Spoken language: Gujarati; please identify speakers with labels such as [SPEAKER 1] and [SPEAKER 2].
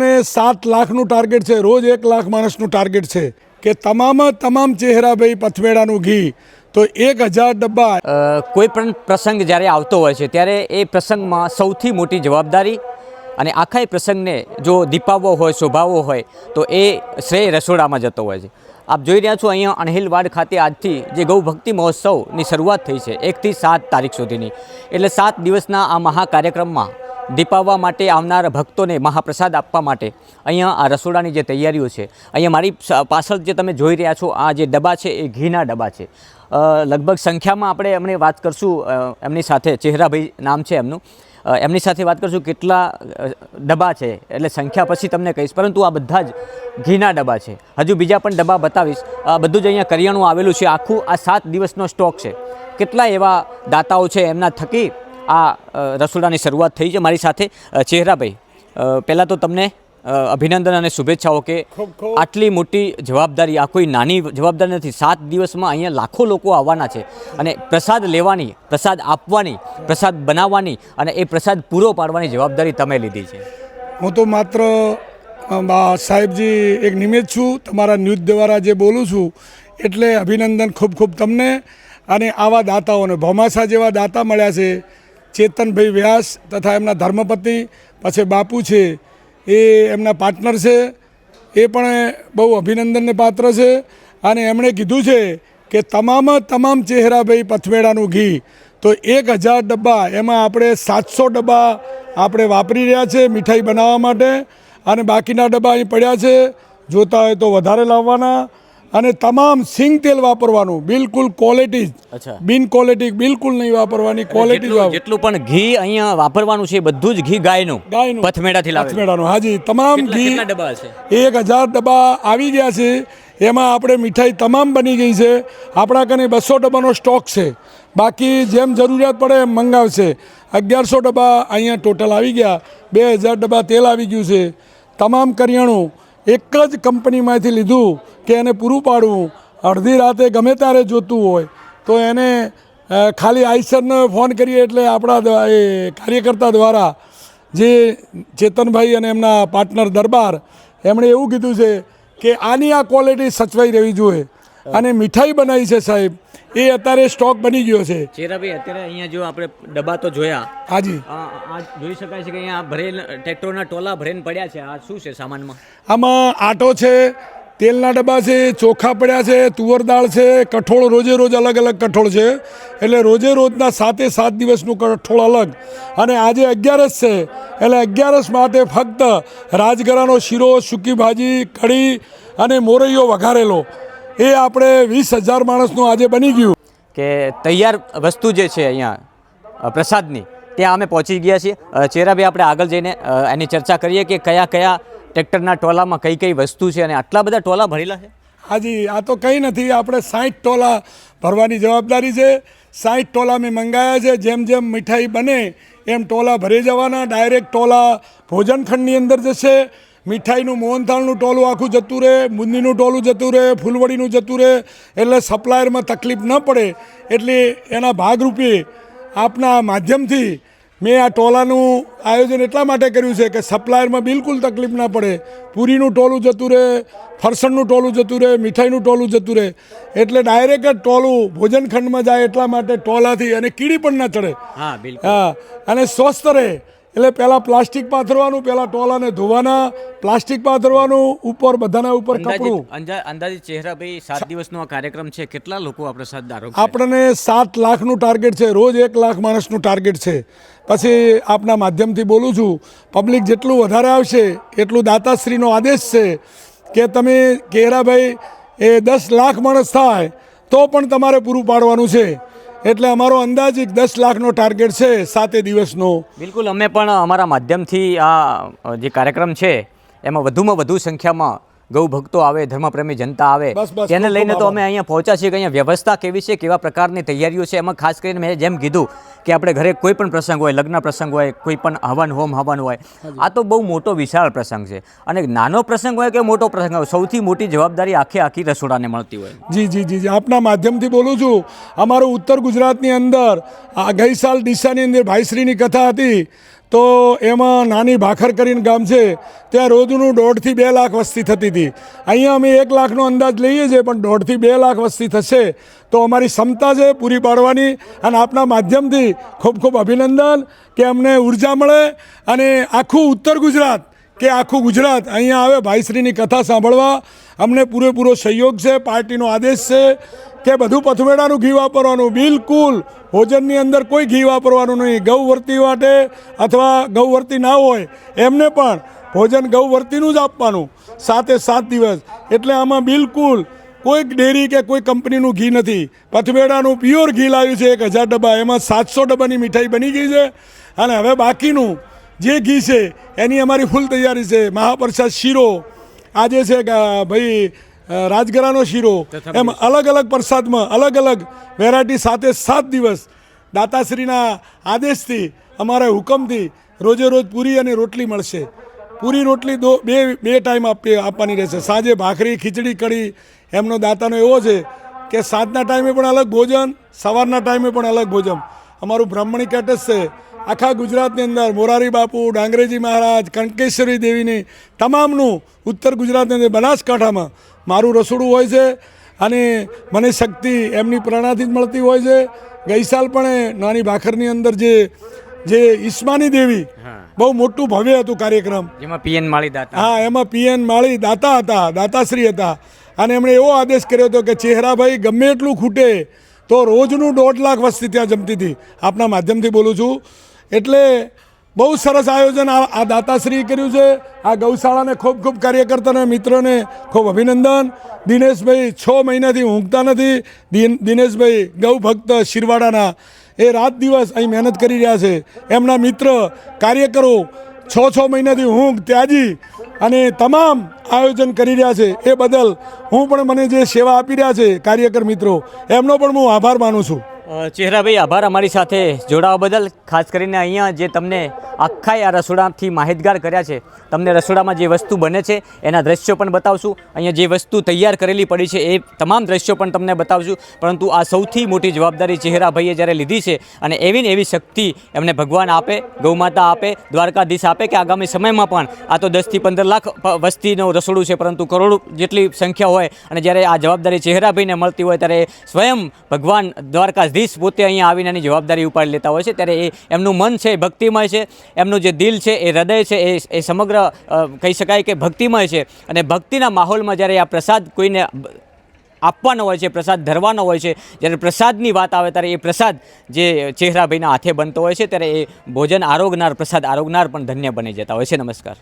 [SPEAKER 1] ને સાત લાખનું ટાર્ગેટ છે, રોજ એક લાખ માણસનું ટાર્ગેટ છે, કે તમામ તમામ ચહેરાભાઈ પથમેડાનું ઘી. તો એક હજાર ડબ્બા
[SPEAKER 2] કોઈ પણ પ્રસંગ જ્યારે આવતો હોય છે, ત્યારે એ પ્રસંગમાં સૌથી મોટી જવાબદારી અને આખા એ પ્રસંગને જો દીપાવવો હોય, શોભાવવો હોય, તો એ શ્રેય રસોડામાં જતો હોય છે. આપ જોઈ રહ્યા છો અહીંયા અણહિલવાડ ખાતે આજથી જે ગૌ ભક્તિ મહોત્સવની શરૂઆત થઈ છે એકથી સાત તારીખ સુધીની. એટલે સાત દિવસના આ મહાકાર્યક્રમમાં દીપાવવા માટે આવનાર ભક્તોને મહાપ્રસાદ આપવા માટે અહીંયા આ રસોડાની જે તૈયારીઓ છે, અહીંયા મારી પાછળ જે તમે જોઈ રહ્યા છો, આ જે ડબ્બા છે એ ઘીના ડબ્બા છે. લગભગ સંખ્યામાં આપણે એમને વાત કરશું એમની સાથે ચહેરાભાઈ નામ છે એમનું. એમની સાથે વાત કરશું કેટલા ડબ્બા છે, એટલે સંખ્યા પછી તમને કહીશ, પરંતુ આ બધા જ ઘીના ડબ્બા છે. હજુ બીજા પણ ડબ્બા બતાવીશ. આ બધું જ અહીંયા કરિયાણું આવેલું છે. આખું આ સાત દિવસનો સ્ટોક છે. કેટલા એવા દાતાઓ છે એમના થકી આ રસોડાની શરૂઆત થઈ છે મારી સાથે. ચહેરાભાઈ પહેલાં તો તમને અભિનંદન અને શુભેચ્છાઓ કે. આટલી મોટી જવાબદારી આ કોઈ નાની જવાબદારી નથી. સાત દિવસમાં અહીંયા લાખો લોકો આવવાના છે અને પ્રસાદ લેવાની પ્રસાદ આપવાની પ્રસાદ બનાવવાની અને એ પ્રસાદ પૂરો પાડવાની જવાબદારી તમે લીધી છે.
[SPEAKER 1] હું તો માત્ર સાહેબજી એક નિમિત્ત છું. તમારા ન્યૂઝ દ્વારા જે બોલું છું એટલે અભિનંદન ખૂબ ખૂબ તમને અને આવા દાતાઓને ભમાસા જેવા દાતા મળ્યા છે. ચેતનભાઈ વ્યાસ તથા એમના ધર્મપતિ પછી બાપુ છે, એ એમના પાર્ટનર છે, એ પણ બહુ અભિનંદનને પાત્ર છે. અને એમણે કીધું છે કે તમામ તમામ ચહેરાભાઈ પથમેડાનું ઘી. તો એક હજાર ડબ્બા, એમાં આપણે સાતસો ડબ્બા આપણે વાપરી રહ્યા છે મીઠાઈ બનાવવા માટે. અને બાકીના ડબ્બા અહીં પડ્યા છે. જોતા હોય તો વધારે લાવવાના. અને તમામ સિંગ તેલ વાપરવાનું. બિલકુલ ક્વોલિટી
[SPEAKER 2] જ.
[SPEAKER 1] બિન ક્વોલિટી બિલકુલ નહીં વાપરવાની. ક્વોલિટી
[SPEAKER 2] જેટલું પણ ઘી અહીંયા વાપરવાનું છે બધું જ ઘી ગાયનું.
[SPEAKER 1] ગાયનું.
[SPEAKER 2] પથમેડાથી
[SPEAKER 1] પથમેડાનું હાજી તમામ ઘી એક હજાર ડબ્બા આવી ગયા છે. એમાં આપણે મીઠાઈ તમામ બની ગઈ છે. આપણા કને બસો ડબ્બાનો સ્ટોક છે. બાકી જેમ જરૂરિયાત પડે એમ મંગાવશે. અગિયારસો ડબ્બા અહીંયા ટોટલ આવી ગયા. બે હજાર ડબ્બા તેલ આવી ગયું છે. તમામ કરિયાણું એક જ કંપનીમાંથી લીધું કે એને પૂરું પાડવું. અડધી રાતે ગમે ત્યારે જોતું હોય. તો એને ખાલી આઈસરને ફોન કરીએ એટલે આપણા એ કાર્યકર્તા દ્વારા જે ચેતનભાઈ અને એમના પાર્ટનર દરબાર, એમણે એવું કીધું છે કે આની આ ક્વોલિટી સચવાઈ રહેવી જોઈએ. અને મીઠાઈ બનાવી છે સાહેબ. એ અત્યારે સ્ટોક બની ગયો છે.
[SPEAKER 2] ચેરાભાઈ અત્યારે અહીંયા જો આપણે ડબ્બા તો જોયા.
[SPEAKER 1] હાજી.
[SPEAKER 2] આ જોઈ શકાય છે કે અહીંયા ભરેલ ટ્રેક્ટરના ટોલા ભરેને પડ્યા છે. આ શું છે સામાનમાં?
[SPEAKER 1] આમાં આટો છે તેલના ડબ્બા છે ચોખા પડ્યા છે તુવર દાળ છે કઠોળ રોજે રોજ અલગ અલગ કઠોળ છે. એટલે રોજે રોજના સાતે સાત દિવસનું કઠોળ અલગ. અને આજે અગિયારસ છે. એટલે અગિયારસ માટે ફક્ત રાજગરાનો શીરો સૂકી ભાજી કઢી અને મોરૈયો વઘારેલો. એ આપણે વીસ હજાર માણસનું આજે બની ગયું.
[SPEAKER 2] કે તૈયાર વસ્તુ જે છે અહીંયા પ્રસાદની ત્યાં અમે પહોંચી ગયા છીએ. ચેરાભાઈ આપણે આગળ જઈને એની ચર્ચા કરીએ કે કયા કયા ટ્રેક્ટરના ટોલામાં કઈ કઈ વસ્તુ છે અને આટલા બધા ટોલા ભરેલા છે?
[SPEAKER 1] હાજી આ તો કંઈ નથી આપણે સાઠ ટોલા ભરવાની જવાબદારી છે. સાઠ ટોલા મેં મંગાયા છે જેમ જેમ મીઠાઈ બને એમ ટોલા ભરી જવાના. ડાયરેક્ટ ટોલા ભોજનખંડની અંદર જશે. મીઠાઈનું મોહનથાળનું ટોલું આખું જતું રહે બુંદીનું ટોલું જતું રહે ફૂલવડીનું જતું રહે એટલે સપ્લાયરમાં તકલીફ ન પડે એટલે એના ભાગરૂપે આપના માધ્યમથી મેં આ ટોલાનું આયોજન એટલા માટે કર્યું છે કે સપ્લાયરમાં બિલકુલ તકલીફ ના પડે. પૂરીનું ટોલું જતું રહે ફરસણનું ટોલું જતું રહે મીઠાઈનું ટોલું જતું રહે એટલે ડાયરેક્ટ જ ટોલું ભોજનખંડમાં જાય એટલા માટે ટોલાથી અને કીડી પણ ના ચડે.
[SPEAKER 2] હા
[SPEAKER 1] હા અને સ્વસ્થ રહે. એટલે પહેલાં પ્લાસ્ટિક પાથરવાનું પહેલાં ટોલાને ધોવાના પ્લાસ્ટિક પાથરવાનું ઉપર બધાના ઉપર કપડું.
[SPEAKER 2] અંદાજિત ચહેરા ભાઈ સાત દિવસનો આ કાર્યક્રમ છે. કેટલા લોકો આપણે છે?
[SPEAKER 1] આપણને સાત લાખનું ટાર્ગેટ છે. રોજ એક લાખ માણસનું ટાર્ગેટ છે. પછી આપના માધ્યમથી બોલું છું પબ્લિક જેટલું વધારે આવશે એટલું દાતાશ્રીનો આદેશ છે કે તમે કેરાભાઈ એ દસ લાખ માણસ થાય તો પણ તમારે પૂરું પાડવાનું છે. એટલે અમારો અંદાજિક દસ લાખનો ટાર્ગેટ છે સાતે દિવસનો.
[SPEAKER 2] બિલકુલ, અમે પણ અમારા માધ્યમથી આ જે કાર્યક્રમ છે, એમાં વધુમાં વધુ સંખ્યામાં ગૌ ભક્તો આવે ધર્મપ્રેમી જનતા આવે તેને લઈને તો અમે અહીંયા પહોંચ્યા છીએ કે અહીંયા વ્યવસ્થા કેવી છે કેવા પ્રકારની તૈયારીઓ છે એમાં ખાસ કરીને મેં જેમ કીધું કે આપણે ઘરે કોઈ પણ પ્રસંગ હોય લગ્ન પ્રસંગ હોય કોઈ પણ હવન હોમ હવન હોય આ તો બહુ મોટો વિશાળ પ્રસંગ છે. અને નાનો પ્રસંગ હોય કે મોટો પ્રસંગ હોય સૌથી મોટી જવાબદારી આખે આખી રસોડાને મળતી હોય.
[SPEAKER 1] જી જી જી જી. આપના માધ્યમથી બોલું છું. અમારું ઉત્તર ગુજરાતની અંદર આ ગઈ સાલ દિશાની અંદર ભાઈશ્રીની કથા હતી. તો એમાં નાની ભાખર કરીને ગામ છે, ત્યાં રોજનું દોઢથી બે લાખ વસ્તી થતી હતી. અહીંયા અમે એક લાખનો અંદાજ લઈએ છીએ, પણ દોઢથી બે લાખ વસ્તી થશે, તો અમારી ક્ષમતા છે પૂરી પાડવાની અને આપના માધ્યમથી ખૂબ ખૂબ અભિનંદન કે અમને ઊર્જા મળે અને આખું ઉત્તર ગુજરાત કે આખું ગુજરાત અહીંયા આવે, ભાઈશ્રીની કથા સાંભળવા. અમને પૂરેપૂરો સહયોગ છે, પાર્ટીનો આદેશ છે કે બધું પથમેડાનું ઘી વાપરવાનું? બિલકુલ. ભોજનની અંદર કોઈ ઘી વાપરવાનું નહીં. ગૌવર્તી માટે અથવા ગૌવર્તી ના હોય, એમને પણ ભોજન ગૌવર્તીનું જ આપવાનું. સાતે સાત દિવસ. એટલે આમાં બિલકુલ કોઈ ડેરી કે કોઈ કંપનીનું ઘી નથી. પથમેડાનું પ્યોર ઘી લાવ્યું છે એક હજાર ડબ્બા. એમાં સાતસો ડબ્બાની મીઠાઈ બની ગઈ છે. અને હવે બાકીનું જે ઘી છે, એની અમારી ફૂલ તૈયારી છે. મહાપ્રસાદ શીરો. આજે છે ભાઈ રાજગરાનો શીરો. એમ અલગ અલગ પ્રસાદમાં અલગ અલગ વેરાયટી સાથે સાત દિવસ દાતાશ્રીના આદેશથી અમારા હુકમથી રોજે રોજ પૂરી અને રોટલી મળશે. પૂરી રોટલી દો બે બે ટાઈમ આપી આપવાની રહેશે. સાંજે ભાખરી ખીચડી કઢી એમનો દાતાનો એવો છે કે સાંજના ટાઈમે પણ અલગ ભોજન સવારના ટાઈમે પણ અલગ ભોજન. અમારું બ્રાહ્મણી કેટસ છે આખા ગુજરાતની અંદર મોરારી બાપુ ડાંગરેજી મહારાજ કંકેશ્વરી દેવીની તમામનું ઉત્તર ગુજરાતની અંદર બનાસકાંઠામાં મારું રસોડું હોય છે અને મને શક્તિ એમની પ્રેરણાથી જ મળતી હોય છે. ગઈ સાલ પણ નાની ભાખરની અંદર જે જે ઈસ્માની દેવી બહુ મોટું ભવ્ય હતું કાર્યક્રમ.
[SPEAKER 2] જેમાં પીએન માળી દાતા.
[SPEAKER 1] હા એમાં પીએન માળી દાતા હતા દાતાશ્રી હતા. અને એમણે એવો આદેશ કર્યો હતો કે ચહેરાભાઈ ગમે એટલું ખૂટે તો રોજનું દોઢ લાખ વસ્તી ત્યાં જમતી હતી. આપના માધ્યમથી બોલું છું. એટલે બહુ સરસ આયોજન આ દાતાશ્રીએ કર્યું છે. આ ગૌશાળાને ખૂબ ખૂબ કાર્યકર્તાને મિત્રોને ખૂબ અભિનંદન. દિનેશભાઈ છ મહિનાથી ઊંઘતા નથી. દિન દિનેશભાઈ ગૌ ભક્ત શિરવાડાના. એ રાત દિવસ અહીં મહેનત કરી રહ્યા છે. એમના મિત્ર, કાર્યકરો છ છ મહિનાથી ઊંઘ ત્યાજી અને તમામ આયોજન કરી રહ્યા છે. એ બદલ હું પણ મને જે સેવા આપી રહ્યા છે, કાર્યકર મિત્રો, એમનો પણ હું આભાર માનું છું.
[SPEAKER 2] ચહેરાભાઈ, આભાર અમારી સાથે જોડાવા બદલ. ખાસ કરીને અહીંયા જે તમને આખા આ રસોડાથી માહિતગાર કર્યા છે, તમને રસોડામાં જે વસ્તુ બને છે, એના દ્રશ્યો પણ બતાવશું. અહીંયા જે વસ્તુ તૈયાર કરેલી પડી છે, એ તમામ દ્રશ્યો પણ તમને બતાવશું. પરંતુ આ સૌથી મોટી જવાબદારી ચહેરાભાઈએ જ્યારે લીધી છે, અને એવી ને એવી શક્તિ એમને ભગવાન આપે, ગૌમાતા આપે, દ્વારકાધીશ આપે કે આગામી સમયમાં પણ આ તો દસથી પંદર લાખ વસ્તીનું રસોડું છે, પરંતુ કરોડો જેટલી સંખ્યા હોય, અને જ્યારે આ જવાબદારી ચહેરાભાઈને મળતી હોય ત્યારે સ્વયં ભગવાન દ્વારકાધીશ પોતે અહીંયા આવીને એની જવાબદારી ઉપાડી લેતા હોય છે. ત્યારે એ એમનું મન છે, એ ભક્તિમય છે. એમનું જે દિલ છે, એ હૃદય છે, એ એ સમગ્ર કહી શકાય કે ભક્તિમય છે. અને ભક્તિના માહોલમાં જ્યારે આ પ્રસાદ કોઈને આપવાનો હોય છે, પ્રસાદ ધરવાનો હોય છે, જ્યારે પ્રસાદની વાત આવે ત્યારે એ પ્રસાદ જે ચહેરાભાઈના હાથે બનતો હોય છે, ત્યારે એ ભોજન આરોગનાર, પ્રસાદ આરોગનાર પણ ધન્ય બની જતા હોય છે. નમસ્કાર.